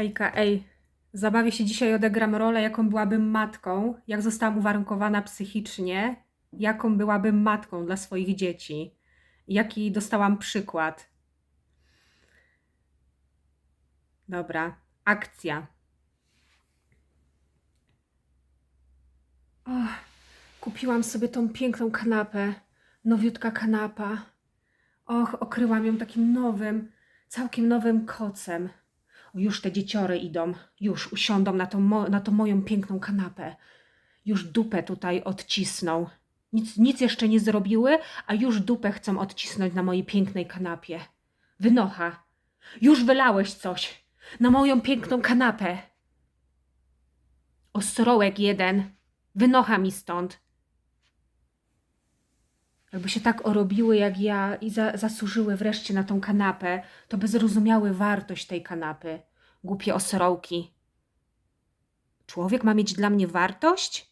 Hejka, ej, zabawię się dzisiaj, odegram rolę, jaką byłabym matką, jak zostałam uwarunkowana psychicznie, jaką byłabym matką dla swoich dzieci, jaki dostałam przykład. Dobra, akcja. Och, kupiłam sobie tą piękną kanapę, nowiutka kanapa. Och, okryłam ją takim nowym, całkiem nowym kocem. Już te dzieciory idą, już usiądą na tą, na tą moją piękną kanapę. Już dupę tutaj odcisną. Nic, nic jeszcze nie zrobiły, a już dupę chcą odcisnąć na mojej pięknej kanapie. Wynocha, już wylałeś coś na moją piękną kanapę. Ostrołek jeden, wynocha mi stąd. Jakby się tak orobiły jak ja i za, zasłużyły wreszcie na tą kanapę, to by zrozumiały wartość tej kanapy. Głupie osrołki. Człowiek ma mieć dla mnie wartość?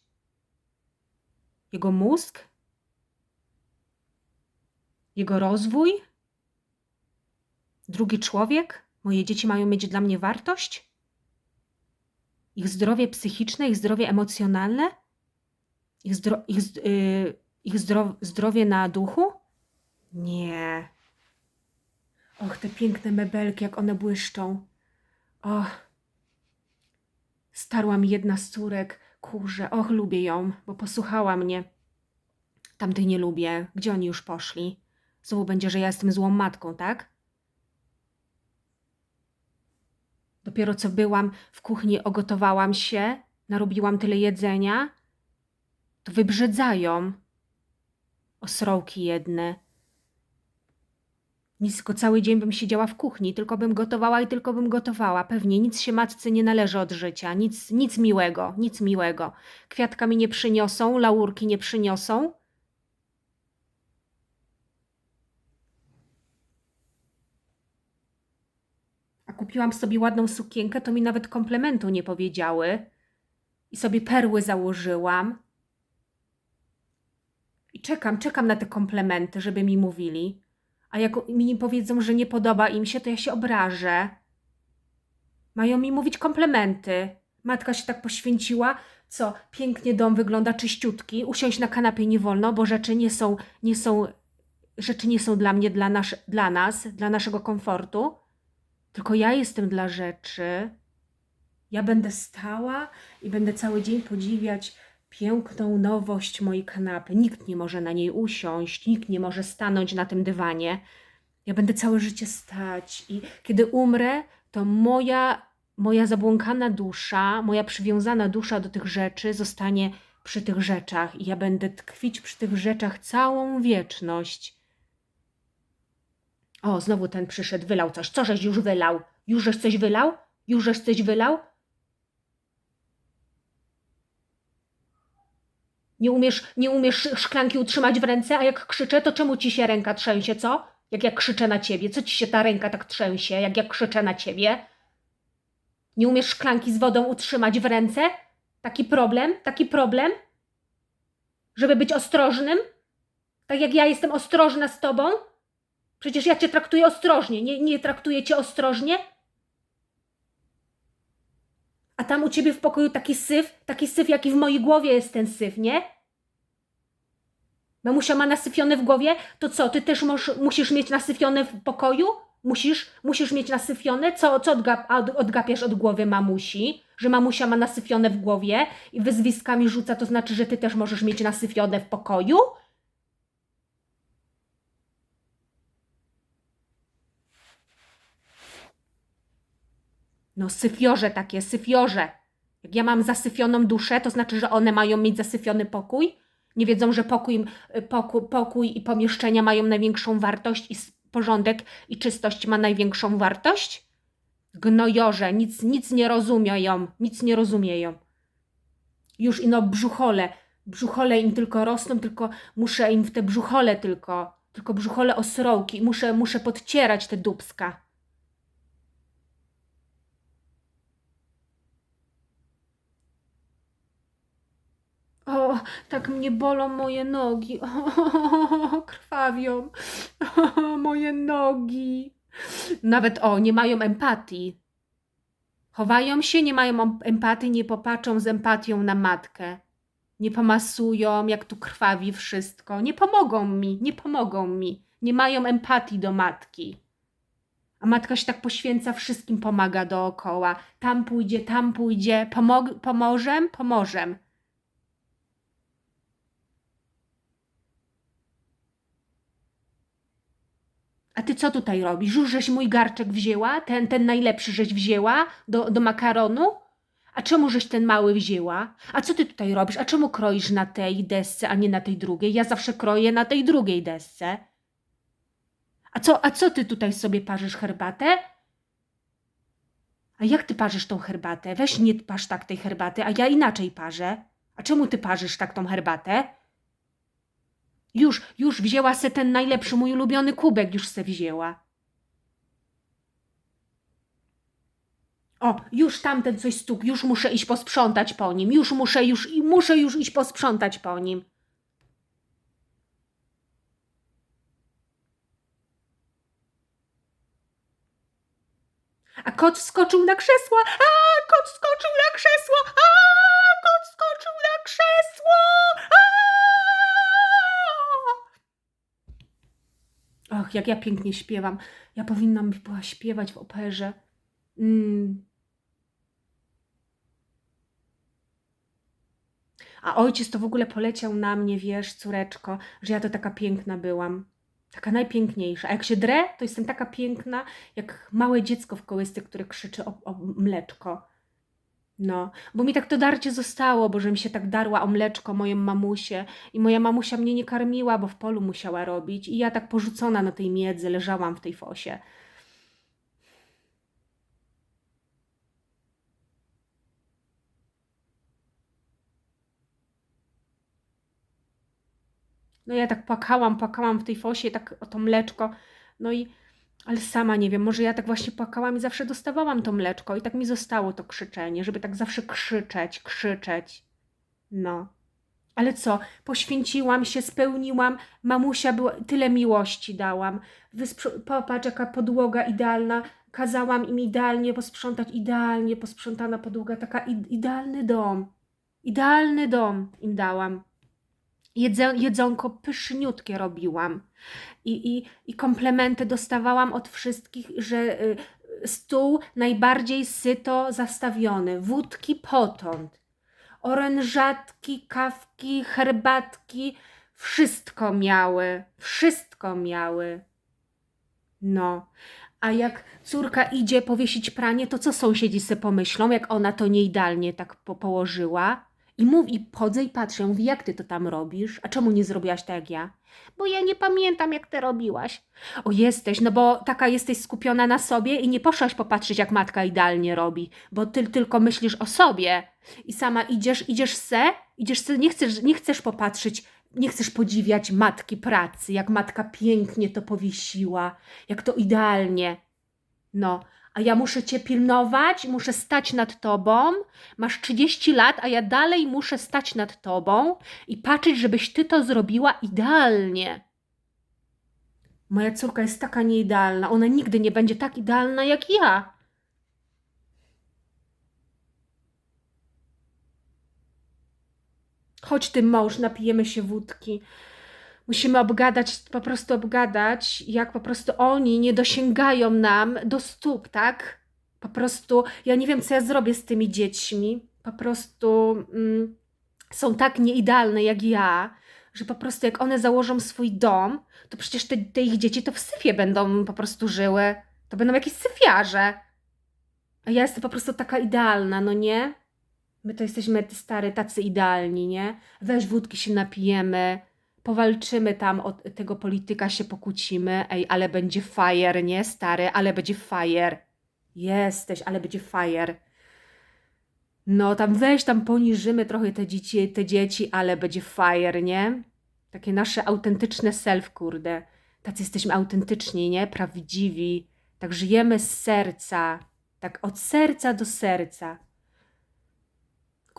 Jego mózg? Jego rozwój? Drugi człowiek? Moje dzieci mają mieć dla mnie wartość? Ich zdrowie psychiczne, ich zdrowie emocjonalne? Ich, zdro, ich, z- y, ich zdro, zdrowie na duchu? Nie. Och, te piękne mebelki, jak one błyszczą. Och. Starła mi jedna z córek, kurze. Och, lubię ją, bo posłuchała mnie. Tamtych nie lubię. Gdzie oni już poszli? Znowu będzie, że ja jestem złą matką, tak? Dopiero co byłam w kuchni, ogotowałam się, narobiłam tyle jedzenia, to wybrzedzają. Osrołki jedne. Nic, tylko cały dzień bym siedziała w kuchni, tylko bym gotowała i tylko bym gotowała. Pewnie nic się matce nie należy od życia, nic, nic miłego, nic miłego. Kwiatka mi nie przyniosą, laurki nie przyniosą. A kupiłam sobie ładną sukienkę, to mi nawet komplementu nie powiedziały. I sobie perły założyłam. I czekam, czekam na te komplementy, żeby mi mówili. A jak mi powiedzą, że nie podoba im się, to ja się obrażę. Mają mi mówić komplementy. Matka się tak poświęciła. Co, pięknie dom wygląda czyściutki. Usiąść na kanapie nie wolno, bo rzeczy nie są, nie są, rzeczy nie są dla mnie, dla, nasz, dla nas, dla naszego komfortu. Tylko ja jestem dla rzeczy. Ja będę stała i będę cały dzień podziwiać piękną nowość mojej kanapy. Nikt nie może na niej usiąść, nikt nie może stanąć na tym dywanie. Ja będę całe życie stać i kiedy umrę, to moja, moja zabłąkana dusza, moja przywiązana dusza do tych rzeczy zostanie przy tych rzeczach i ja będę tkwić przy tych rzeczach całą wieczność. O, znowu ten przyszedł, wylał coś. Co żeś już wylał? Już żeś coś wylał? Już żeś coś wylał? Nie umiesz, nie umiesz szklanki utrzymać w ręce, a jak krzyczę, to czemu ci się ręka trzęsie, co? Jak ja krzyczę na ciebie, co ci się ta ręka tak trzęsie, jak ja krzyczę na ciebie? Nie umiesz szklanki z wodą utrzymać w ręce? Taki problem, taki problem? Żeby być ostrożnym? Tak jak ja jestem ostrożna z tobą? Przecież ja cię traktuję ostrożnie, nie, nie traktuję cię ostrożnie? A tam u ciebie w pokoju taki syf, taki syf, jaki w mojej głowie jest ten syf, nie? Mamusia ma nasyfione w głowie, to co, ty też moż, musisz mieć nasyfione w pokoju? Musisz, musisz mieć nasyfione? Co, co odgapiasz od głowy mamusi? Że mamusia ma nasyfione w głowie i wyzwiskami rzuca, to znaczy, że ty też możesz mieć nasyfione w pokoju? No, syfiorze takie, syfiorze. Jak ja mam zasyfioną duszę, to znaczy, że one mają mieć zasyfiony pokój? Nie wiedzą, że pokój, pokój, pokój i pomieszczenia mają największą wartość i porządek i czystość ma największą wartość? Gnojorze, nic, nic nie rozumieją, nic nie rozumieją. Już ino brzuchole, brzuchole im tylko rosną, tylko muszę im w te brzuchole tylko, tylko brzuchole osrołki, muszę, muszę podcierać te dubska. Tak mnie bolą moje nogi. O, krwawią. O, moje nogi. Nawet o, nie mają empatii. Chowają się, nie mają em- empatii, nie popatrzą z empatią na matkę. Nie pomasują, jak tu krwawi wszystko. Nie pomogą mi, nie pomogą mi. Nie mają empatii do matki. A matka się tak poświęca, wszystkim pomaga dookoła. Tam pójdzie, tam pójdzie. Pomog- pomożem, pomożem. A ty co tutaj robisz? Już żeś mój garczek wzięła? Ten, ten najlepszy żeś wzięła do, do makaronu? A czemu żeś ten mały wzięła? A co ty tutaj robisz? A czemu kroisz na tej desce, a nie na tej drugiej? Ja zawsze kroję na tej drugiej desce. A co, a co ty tutaj sobie parzysz herbatę? A jak ty parzysz tą herbatę? Weź nie parz tak tej herbaty, a ja inaczej parzę. A czemu ty parzysz tak tą herbatę? Już, już wzięła se ten najlepszy, mój ulubiony kubek, już se wzięła. O, już tamten coś stuk, już muszę iść posprzątać po nim, już muszę, już, i muszę już iść posprzątać po nim. A kot wskoczył na krzesło, a kot wskoczył na krzesło, a kot wskoczył na krzesło, a Och, jak ja pięknie śpiewam. Ja powinnam była śpiewać w operze. Mm. A ojciec to w ogóle poleciał na mnie, wiesz, córeczko, że ja to taka piękna byłam. Taka najpiękniejsza. A jak się drę, to jestem taka piękna, jak małe dziecko w kołysce, które krzyczy o, o mleczko. No, bo mi tak to darcie zostało, bo że mi się tak darła o mleczko moją mamusię i moja mamusia mnie nie karmiła, bo w polu musiała robić i ja tak porzucona na tej miedzy leżałam w tej fosie. No ja tak płakałam, płakałam w tej fosie, tak o to mleczko. No i, ale sama nie wiem, może ja tak właśnie płakałam i zawsze dostawałam to mleczko i tak mi zostało to krzyczenie, żeby tak zawsze krzyczeć, krzyczeć. No. Ale co, poświęciłam się, spełniłam, mamusia była, tyle miłości dałam. Wysprzy- Popatrz, jaka podłoga idealna, kazałam im idealnie posprzątać, idealnie posprzątana podłoga, taka idealny dom. Idealny dom im dałam. Jedze, jedzonko pyszniutkie robiłam. I, i, I komplementy dostawałam od wszystkich, że y, stół najbardziej syto zastawiony. Wódki potąd. Orężatki, kawki, herbatki. Wszystko miały. Wszystko miały. No. A jak córka idzie powiesić pranie, to co sąsiedzi sobie pomyślą, jak ona to nieidealnie tak po położyła? I mów, i chodzę i patrzę, mówi, jak ty to tam robisz? A czemu nie zrobiłaś tak jak ja? Bo ja nie pamiętam, jak ty robiłaś. O, jesteś, no bo taka jesteś skupiona na sobie i nie poszłaś popatrzeć, jak matka idealnie robi, bo ty tylko myślisz o sobie i sama idziesz, idziesz se, idziesz se, nie chcesz, nie chcesz popatrzeć, nie chcesz podziwiać matki pracy, jak matka pięknie to powiesiła, jak to idealnie. No, a ja muszę cię pilnować, muszę stać nad tobą. Masz 30 lat, a ja dalej muszę stać nad tobą i patrzeć, żebyś ty to zrobiła idealnie. Moja córka jest taka nieidealna. Ona nigdy nie będzie tak idealna jak ja. Chodź ty mąż, napijemy się wódki. Musimy obgadać, po prostu obgadać, jak po prostu oni nie dosięgają nam do stóp, tak? Po prostu, ja nie wiem, co ja zrobię z tymi dziećmi. Po prostu mm, są tak nieidealne jak ja, że po prostu jak one założą swój dom, to przecież te, te ich dzieci to w syfie będą po prostu żyły. To będą jakieś syfiarze. A ja jestem po prostu taka idealna, no nie? My to jesteśmy stary, tacy idealni, nie? Weź wódki się napijemy, powalczymy tam o tego polityka, się pokłócimy. Ej, ale będzie fajer, nie stary, ale będzie fajer. Jesteś, ale będzie fajer. No, tam weź, tam poniżymy trochę te dzieci, te dzieci, ale będzie fajer, nie? Takie nasze autentyczne self, kurde. Tacy jesteśmy autentyczni, nie? Prawdziwi. Tak żyjemy z serca. Tak od serca do serca.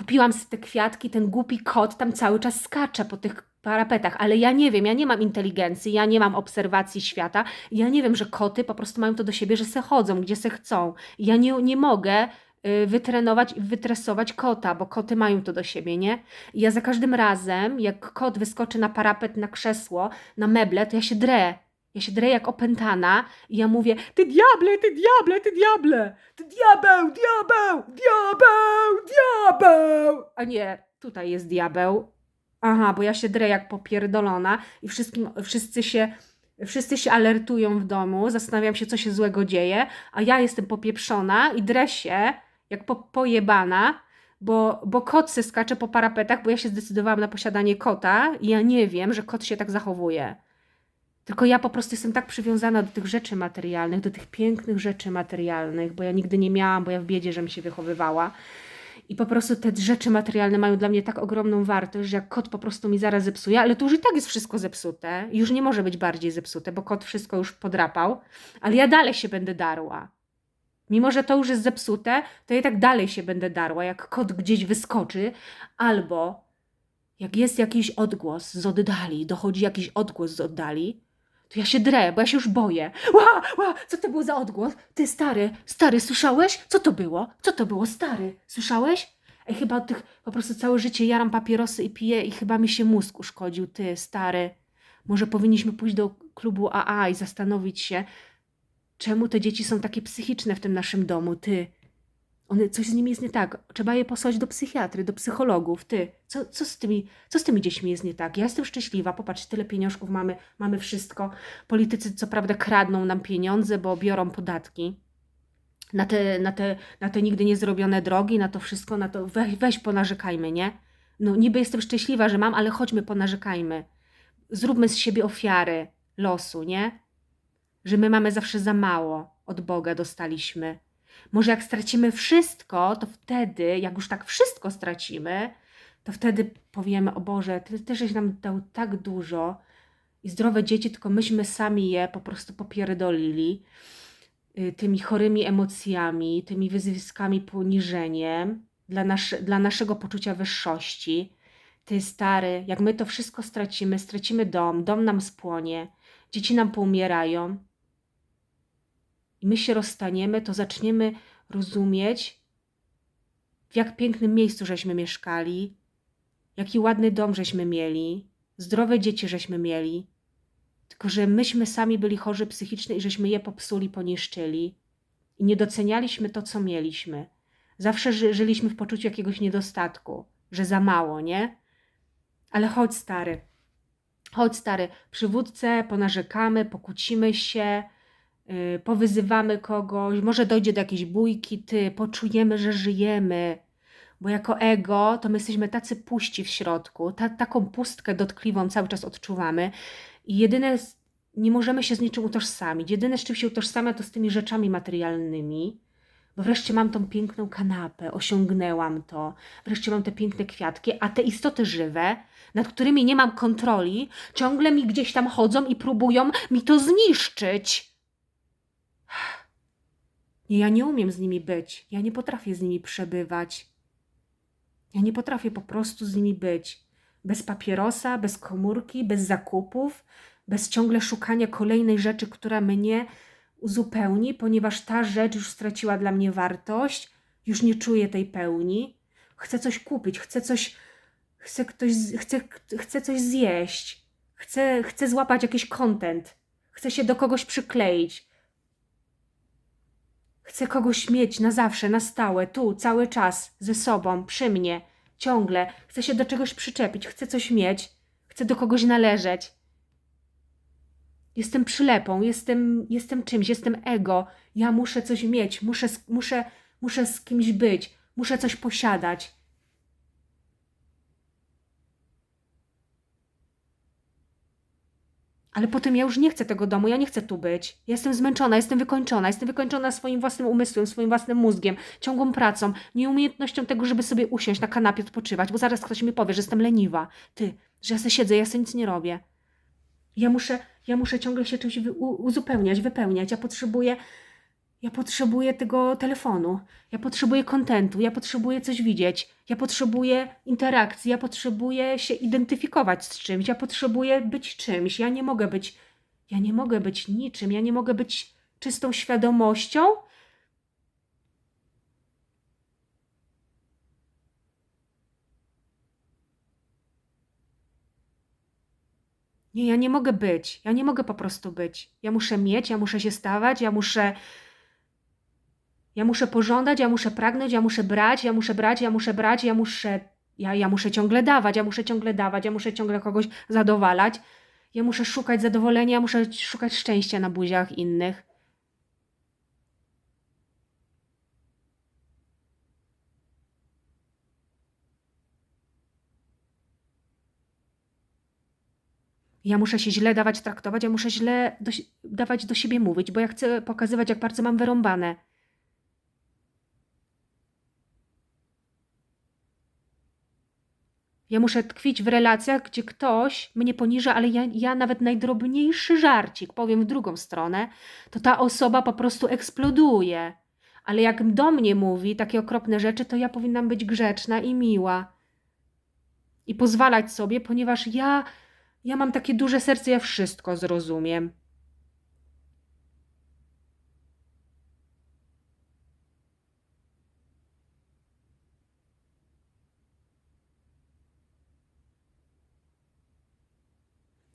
Kupiłam te kwiatki, ten głupi kot tam cały czas skacze po tych parapetach, ale ja nie wiem, ja nie mam inteligencji, ja nie mam obserwacji świata, ja nie wiem, że koty po prostu mają to do siebie, że se chodzą, gdzie se chcą. Ja nie, nie mogę y, wytrenować i wytresować kota, bo koty mają to do siebie, nie? I ja za każdym razem, jak kot wyskoczy na parapet, na krzesło, na meble, to ja się drę. Ja się drę jak opętana i ja mówię, ty diable, ty diable, ty diable, ty diabeł, diabeł, diabeł, diabeł. A nie, tutaj jest diabeł. Aha, bo ja się drę jak popierdolona i wszystkim, wszyscy się, wszyscy się alertują w domu, zastanawiam się, co się złego dzieje, a ja jestem popieprzona i drę się jak po, pojebana, bo, bo kot se skacze po parapetach, bo ja się zdecydowałam na posiadanie kota i ja nie wiem, że kot się tak zachowuje. Tylko ja po prostu jestem tak przywiązana do tych rzeczy materialnych, do tych pięknych rzeczy materialnych, bo ja nigdy nie miałam, bo ja w biedzie, żem się wychowywała. I po prostu te rzeczy materialne mają dla mnie tak ogromną wartość, że jak kot po prostu mi zaraz zepsuje, ale to już i tak jest wszystko zepsute. Już nie może być bardziej zepsute, bo kot wszystko już podrapał, ale ja dalej się będę darła. Mimo, że to już jest zepsute, to ja i tak dalej się będę darła, jak kot gdzieś wyskoczy, albo jak jest jakiś odgłos z oddali, dochodzi jakiś odgłos z oddali, to ja się drę, bo ja się już boję. Ła, ła, co to był za odgłos? Ty, stary, stary, słyszałeś? Co to było? Co to było, stary? Słyszałeś? Ej, chyba od tych po prostu całe życie jaram papierosy i piję i chyba mi się mózg uszkodził. Ty, stary, może powinniśmy pójść do klubu AA i zastanowić się, czemu te dzieci są takie psychiczne w tym naszym domu, ty. One, coś z nimi jest nie tak. Trzeba je posłać do psychiatry, do psychologów. Ty, co, co, z tymi, co z tymi dziećmi jest nie tak? Ja jestem szczęśliwa, popatrz, tyle pieniążków mamy, mamy wszystko. Politycy co prawda kradną nam pieniądze, bo biorą podatki. Na te, na te, na te nigdy nie zrobione drogi, na to wszystko, na to weź, weź ponarzekajmy, nie? No niby jestem szczęśliwa, że mam, ale chodźmy ponarzekajmy. Zróbmy z siebie ofiary losu, nie? Że my mamy zawsze za mało od Boga dostaliśmy może jak stracimy wszystko, to wtedy, jak już tak wszystko stracimy, to wtedy powiemy, o Boże, Ty też żeś nam dał tak dużo i zdrowe dzieci, tylko myśmy sami je po prostu popierdolili y, tymi chorymi emocjami, tymi wyzwiskami, poniżeniem dla, nasz, dla naszego poczucia wyższości. Ty stary, jak my to wszystko stracimy, stracimy dom, dom nam spłonie, dzieci nam poumierają, i my się rozstaniemy, to zaczniemy rozumieć, w jak pięknym miejscu żeśmy mieszkali, jaki ładny dom żeśmy mieli, zdrowe dzieci żeśmy mieli, tylko że myśmy sami byli chorzy psychicznie i żeśmy je popsuli, poniszczyli. I nie docenialiśmy to, co mieliśmy. Zawsze ży żyliśmy w poczuciu jakiegoś niedostatku, że za mało, nie? Ale chodź, stary, chodź, stary, przywódcę, ponarzekamy, pokłócimy się, powyzywamy kogoś, może dojdzie do jakiejś bójki, ty, poczujemy, że żyjemy. Bo jako ego to my jesteśmy tacy puści w środku, ta, taką pustkę dotkliwą cały czas odczuwamy i jedyne, nie możemy się z niczym utożsamić. Jedyne, z czym się utożsamia, to z tymi rzeczami materialnymi. Bo wreszcie mam tą piękną kanapę, osiągnęłam to, wreszcie mam te piękne kwiatki, a te istoty żywe, nad którymi nie mam kontroli, ciągle mi gdzieś tam chodzą i próbują mi to zniszczyć. Nie, ja nie umiem z nimi być. Ja nie potrafię z nimi przebywać. Ja nie potrafię po prostu z nimi być. Bez papierosa, bez komórki, bez zakupów, bez ciągle szukania kolejnej rzeczy, która mnie uzupełni, ponieważ ta rzecz już straciła dla mnie wartość, już nie czuję tej pełni. Chcę coś kupić, chcę coś, chcę, ktoś, chcę, chcę coś zjeść, chcę, chcę złapać jakiś content, chcę się do kogoś przykleić, Chcę kogoś mieć na zawsze, na stałe, tu, cały czas, ze sobą, przy mnie, ciągle. Chcę się do czegoś przyczepić, chcę coś mieć, chcę do kogoś należeć. Jestem przylepą, jestem, jestem czymś, jestem ego. Ja muszę coś mieć, muszę, muszę, muszę z kimś być, muszę coś posiadać. Ale potem ja już nie chcę tego domu, ja nie chcę tu być. Ja jestem zmęczona, jestem wykończona, jestem wykończona swoim własnym umysłem, swoim własnym mózgiem, ciągłą pracą, nieumiejętnością tego, żeby sobie usiąść na kanapie, odpoczywać, bo zaraz ktoś mi powie, że jestem leniwa. Ty, że ja sobie siedzę, ja sobie nic nie robię. Ja muszę, ja muszę ciągle się czymś uzupełniać, wypełniać. Ja potrzebuję ja potrzebuję tego telefonu, ja potrzebuję kontentu, ja potrzebuję coś widzieć, ja potrzebuję interakcji, ja potrzebuję się identyfikować z czymś, ja potrzebuję być czymś, ja nie mogę być, ja nie mogę być niczym, ja nie mogę być czystą świadomością. Nie, ja nie mogę być, ja nie mogę po prostu być. Ja muszę mieć, ja muszę się stawać, ja muszę ja muszę pożądać, ja muszę pragnąć, ja muszę brać, ja muszę brać, ja muszę brać, ja muszę. Ja, ja muszę ciągle dawać, ja muszę ciągle dawać, ja muszę ciągle kogoś zadowalać. Ja muszę szukać zadowolenia, ja muszę szukać szczęścia na buziach innych. Ja muszę się źle dawać traktować, ja muszę źle do, dawać do siebie mówić, bo ja chcę pokazywać, jak bardzo mam wyrąbane. Ja muszę tkwić w relacjach, gdzie ktoś mnie poniża, ale ja, ja nawet najdrobniejszy żarcik powiem w drugą stronę, to ta osoba po prostu eksploduje. Ale jak do mnie mówi takie okropne rzeczy, to ja powinnam być grzeczna i miła. I pozwalać sobie, ponieważ ja, ja mam takie duże serce, ja wszystko zrozumiem.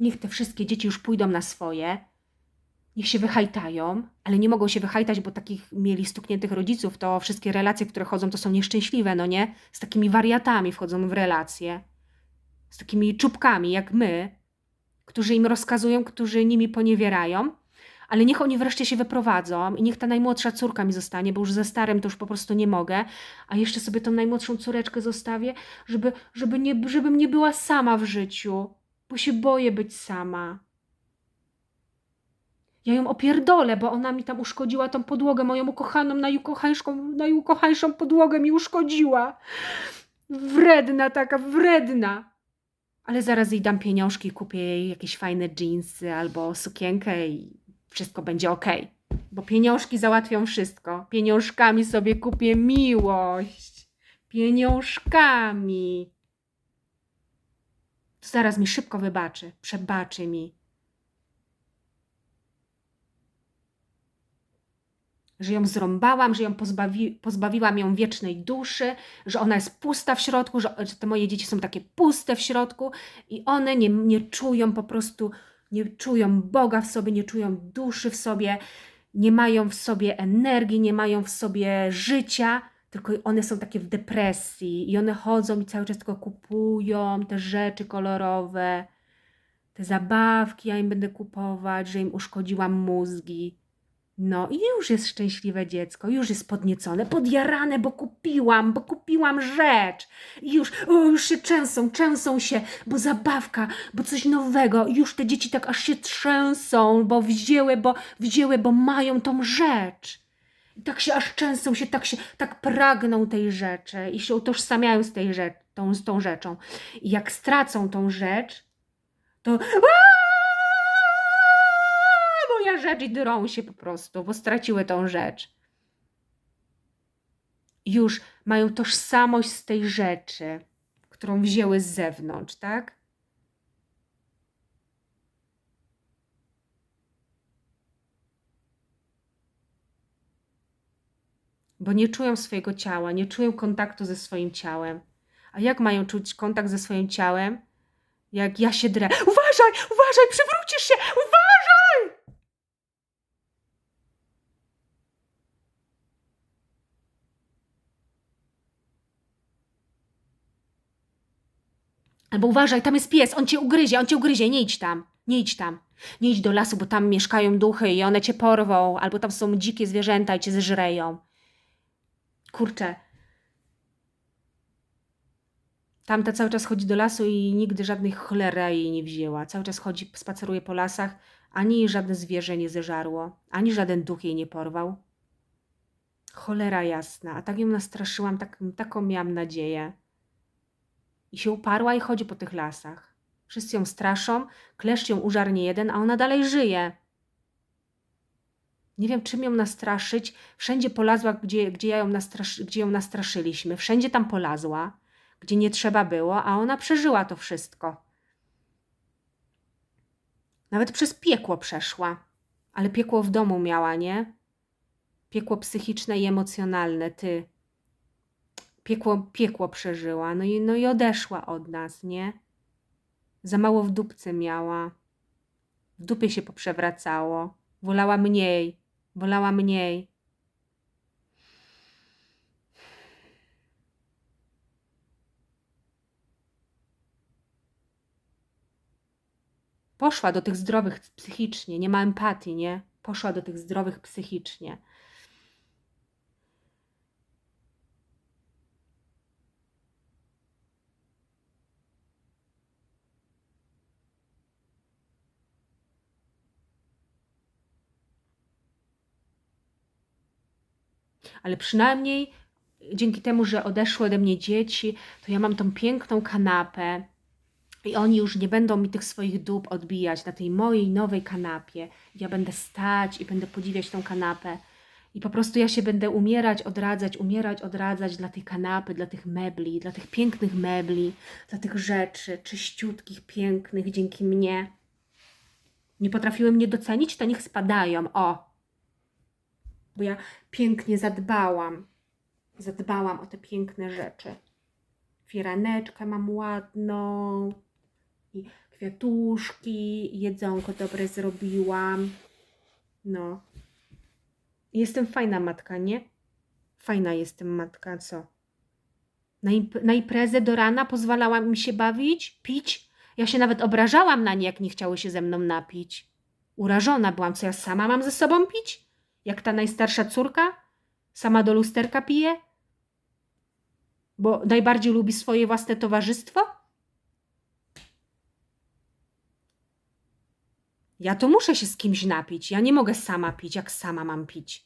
Niech te wszystkie dzieci już pójdą na swoje, niech się wyhajtają, ale nie mogą się wyhajtać, bo takich mieli stukniętych rodziców, to wszystkie relacje, które chodzą, to są nieszczęśliwe, no nie? Z takimi wariatami wchodzą w relacje, z takimi czubkami jak my, którzy im rozkazują, którzy nimi poniewierają, ale niech oni wreszcie się wyprowadzą i niech ta najmłodsza córka mi zostanie, bo już ze starym to już po prostu nie mogę, a jeszcze sobie tą najmłodszą córeczkę zostawię, żeby, żeby nie, żebym nie była sama w życiu, bo się boję być sama. Ja ją opierdolę, bo ona mi tam uszkodziła tą podłogę, moją ukochaną, najukochańszą, najukochańszą podłogę mi uszkodziła. Wredna taka, wredna. Ale zaraz jej dam pieniążki, kupię jej jakieś fajne dżinsy albo sukienkę i wszystko będzie ok. Bo pieniążki załatwią wszystko. Pieniążkami sobie kupię miłość. Pieniążkami. Zaraz mi szybko wybaczy, przebaczy mi. Że ją zrąbałam, że ją pozbawi, pozbawiłam ją wiecznej duszy, że ona jest pusta w środku, że, że te moje dzieci są takie puste w środku i one nie, nie czują po prostu, nie czują Boga w sobie, nie czują duszy w sobie, nie mają w sobie energii, nie mają w sobie życia, tylko one są takie w depresji i one chodzą i cały czas tylko kupują te rzeczy kolorowe, te zabawki, ja im będę kupować, że im uszkodziłam mózgi. No i już jest szczęśliwe dziecko, już jest podniecone, podjarane, bo kupiłam, bo kupiłam rzecz. I już, o, już się trzęsą, trzęsą się, bo zabawka, bo coś nowego. I już te dzieci tak aż się trzęsą, bo wzięły, bo wzięły, bo mają tą rzecz. Tak się aż trzęsą się, tak się, tak pragną tej rzeczy i się utożsamiają z tej rzecz, tą, z tą rzeczą. I jak stracą tą rzecz, to "Aaa! moja rzecz i drą się po prostu, bo straciły tą rzecz. Już mają tożsamość z tej rzeczy, którą wzięły z zewnątrz, tak? Bo nie czują swojego ciała, nie czują kontaktu ze swoim ciałem. A jak mają czuć kontakt ze swoim ciałem? Jak ja się drę. Uważaj, uważaj, przewrócisz się! Uważaj! Albo uważaj, tam jest pies, on cię ugryzie, on cię ugryzie, nie idź tam, nie idź tam. Nie idź do lasu, bo tam mieszkają duchy i one cię porwą, albo tam są dzikie zwierzęta i cię zeżreją. Kurczę. Tamta cały czas chodzi do lasu i nigdy żadnej cholera jej nie wzięła. Cały czas chodzi, spaceruje po lasach, ani jej żadne zwierzę nie zeżarło, ani żaden duch jej nie porwał. Cholera jasna, a tak ją nastraszyłam, tak, taką miałam nadzieję. I się uparła i chodzi po tych lasach. Wszyscy ją straszą, kleszcz ją użar nie jeden, a ona dalej żyje. Nie wiem, czym ją nastraszyć. Wszędzie polazła, gdzie, gdzie, ja ją nastraszy, gdzie ją nastraszyliśmy. Wszędzie tam polazła, gdzie nie trzeba było, a ona przeżyła to wszystko. Nawet przez piekło przeszła. Ale piekło w domu miała, nie? Piekło psychiczne i emocjonalne, ty piekło, piekło przeżyła, no i, no i odeszła od nas, nie? Za mało w dupce miała. W dupie się poprzewracało. Wolała mniej. Wolała mniej. Poszła do tych zdrowych psychicznie, nie ma empatii, nie? Poszła do tych zdrowych psychicznie. Ale przynajmniej dzięki temu, że odeszły ode mnie dzieci, to ja mam tą piękną kanapę i oni już nie będą mi tych swoich dup odbijać na tej mojej nowej kanapie. Ja będę stać i będę podziwiać tą kanapę. I po prostu ja się będę umierać, odradzać, umierać, odradzać dla tej kanapy, dla tych mebli, dla tych pięknych mebli, dla tych rzeczy czyściutkich, pięknych dzięki mnie. Nie potrafiły mnie docenić, to niech spadają. O! Bo ja pięknie zadbałam. Zadbałam o te piękne rzeczy. Firaneczkę mam ładną i kwiatuszki, jedzonko dobre zrobiłam. No. Jestem fajna matka, nie? Fajna jestem matka, co? Na, imp- na imprezę do rana pozwalała mi się bawić, pić. Ja się nawet obrażałam na nie, jak nie chciały się ze mną napić. Urażona byłam, co ja sama mam ze sobą pić? Jak ta najstarsza córka? Sama do lusterka pije? Bo najbardziej lubi swoje własne towarzystwo? Ja to muszę się z kimś napić. Ja nie mogę sama pić, jak sama mam pić.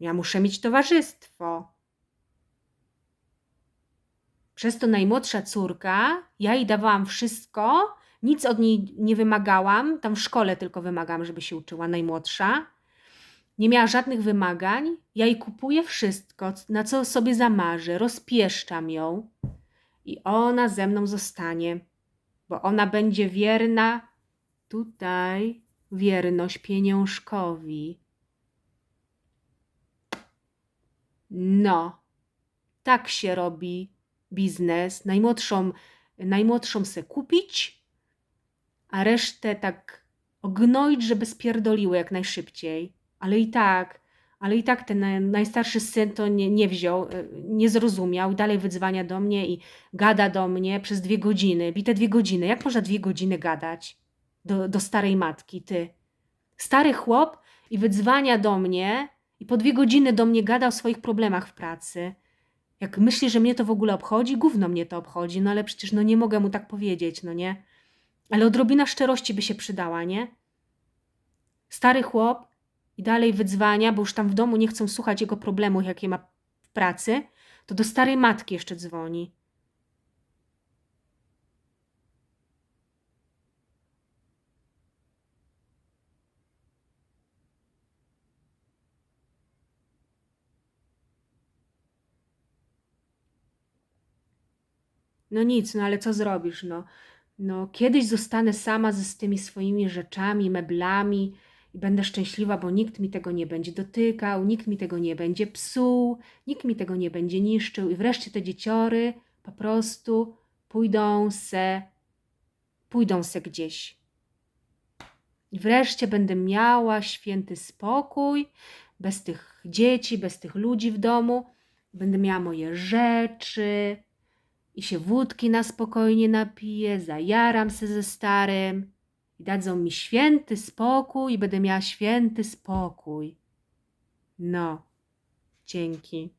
Ja muszę mieć towarzystwo. Przez to najmłodsza córka, ja jej dawałam wszystko, nic od niej nie wymagałam, tam w szkole tylko wymagam, żeby się uczyła, najmłodsza. Nie miała żadnych wymagań, ja jej kupuję wszystko, na co sobie zamarzy, rozpieszczam ją i ona ze mną zostanie, bo ona będzie wierna tutaj, wierność pieniążkowi. No, tak się robi biznes. Najmłodszą, najmłodszą se kupić, a resztę tak ognoić, żeby spierdoliły jak najszybciej. Ale i tak, ale i tak ten naj- najstarszy syn to nie, nie wziął, y, nie zrozumiał i dalej wydzwania do mnie i gada do mnie przez dwie godziny. Bite dwie godziny. Jak można dwie godziny gadać do, do starej matki, ty? Stary chłop i wydzwania do mnie i po dwie godziny do mnie gada o swoich problemach w pracy. Jak myśli, że mnie to w ogóle obchodzi, gówno mnie to obchodzi, no ale przecież no nie mogę mu tak powiedzieć, no nie? Ale odrobina szczerości by się przydała, nie? Stary chłop i dalej wydzwania, bo już tam w domu nie chcą słuchać jego problemów, jakie ma w pracy, to do starej matki jeszcze dzwoni. No nic, no ale co zrobisz, no. No, kiedyś zostanę sama ze z tymi swoimi rzeczami, meblami i będę szczęśliwa, bo nikt mi tego nie będzie dotykał, nikt mi tego nie będzie psuł, nikt mi tego nie będzie niszczył i wreszcie te dzieciory po prostu pójdą se, pójdą se gdzieś. I wreszcie będę miała święty spokój, bez tych dzieci, bez tych ludzi w domu. Będę miała moje rzeczy, i się wódki na spokojnie napiję, zajaram se ze starym i dadzą mi święty spokój i będę miała święty spokój. No, dzięki.